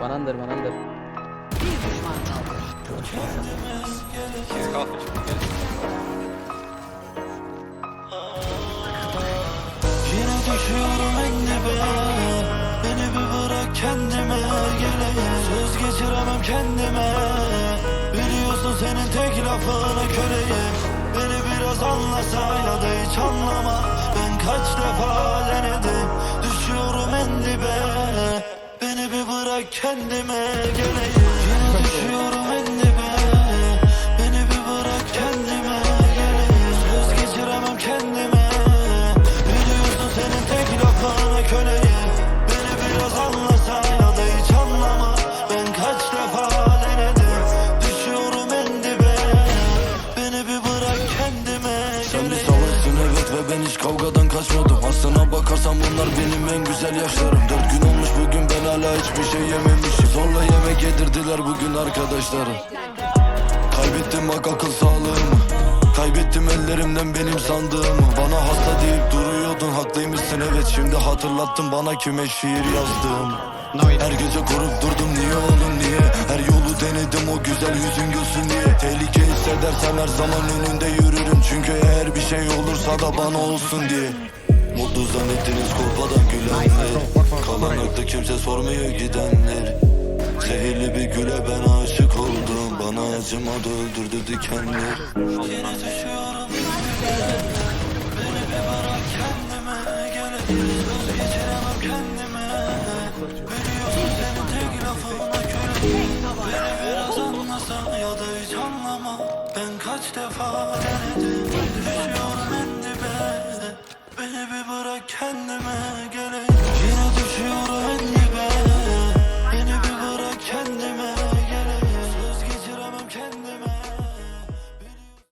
Banandır banandır. Bir düşman kaldı. Şimdi gel. Yine düşüyorum en dibe Beni bir bırak kendime geleyim Söz geçiremem kendime Biliyorsun senin tek lafına köleyim Beni biraz anlasa ya da hiç anlama. Ben kaç defa denedim Düşüyorum en dibe. Beni bir bırak kendime geleyim ve ben hiç kavgadan kaçmadım. Aslına bakarsan bunlar benim en güzel yaşlarım. Dört gün olmuş bugün ben hala hiçbir şey yememişim. Zorla yemek yedirdiler bugün arkadaşlarım. Kaybettim bak akıl sağlığımı Kaybettim ellerimden benim sandığımı Bana hasta deyip duruyordun haklıymışsın. Evet Şimdi hatırlattın bana kime şiir yazdığımı Her gece korup durdum niye oğlum niye? Her yolu denedim o güzel yüzün gülsün diye. Tehlike hissedersem her zaman önünde yürürüm. Çünkü eğer bir şey olursa da bana olsun diye. Mutlu zannettiniz kolpadan gülenler Kalan aklı kimse sormuyor gidenler. Zehirli bir güle ben aşık oldum Bana acımadı öldürdü dikenler. Yine düşüyorum. Beni bir bırak kendime Gelelim söz geçiremem kendime Ben kaç defa denedim Düşüyorum